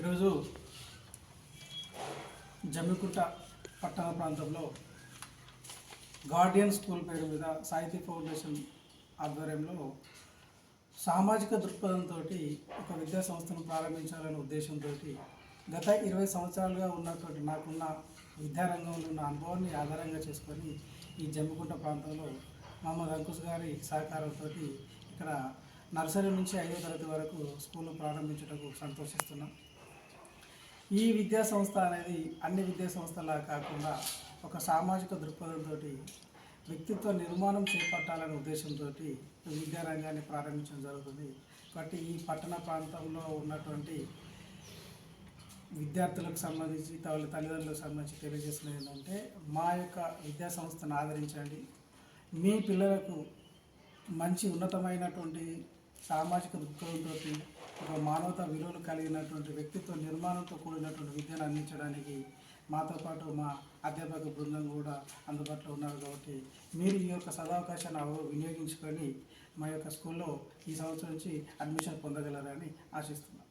ఈరోజు జమ్మికుంట పట్టణ ప్రాంతంలో గార్డియన్ స్కూల్ పేరు మీద సాహితీ ఫౌండేషన్ ఆధ్వర్యంలో సామాజిక దృక్పథంతో ఒక విద్యా సంస్థను ప్రారంభించాలనే ఉద్దేశంతో గత ఇరవై సంవత్సరాలుగా ఉన్నటువంటి నాకున్న విద్యారంగంలో ఉన్న అనుభవాన్ని ఆధారంగా చేసుకొని ఈ జమ్మికుంట ప్రాంతంలో మహమ్మద్ అంకుష్ గారి సహకారంతో ఇక్కడ నర్సరీ నుంచి ఐదో తరగతి వరకు స్కూల్ ప్రారంభించటకు సంతోషిస్తున్నాం. ఈ విద్యా సంస్థ అనేది అన్ని విద్యా సంస్థలా కాకుండా ఒక సామాజిక దృక్పథంతో వ్యక్తిత్వ నిర్మాణం చేపట్టాలనే ఉద్దేశంతో విద్యారంగాన్ని ప్రారంభించడం జరుగుతుంది. కాబట్టి ఈ పట్టణ ప్రాంతంలో ఉన్నటువంటి విద్యార్థులకు సంబంధించి వాళ్ళ తల్లిదండ్రులకు సంబంధించి తెలియజేస్తున్నది ఏంటంటే మా యొక్క విద్యా సంస్థను ఆదరించండి. మీ పిల్లలకు మంచి ఉన్నతమైనటువంటి సామాజిక దృక్పథంతో మానవతా విలువలు కలిగినటువంటి వ్యక్తిత్వ నిర్మాణంతో కూడినటువంటి విద్యను అందించడానికి మాతో పాటు మా అధ్యాపక బృందం కూడా అందుబాటులో ఉన్నారు కాబట్టి మీరు ఈ యొక్క సదావకాశాన్ని వినియోగించుకొని మా యొక్క స్కూల్లో ఈ సంవత్సరం నుంచి అడ్మిషన్ పొందగలరని ఆశిస్తున్నాను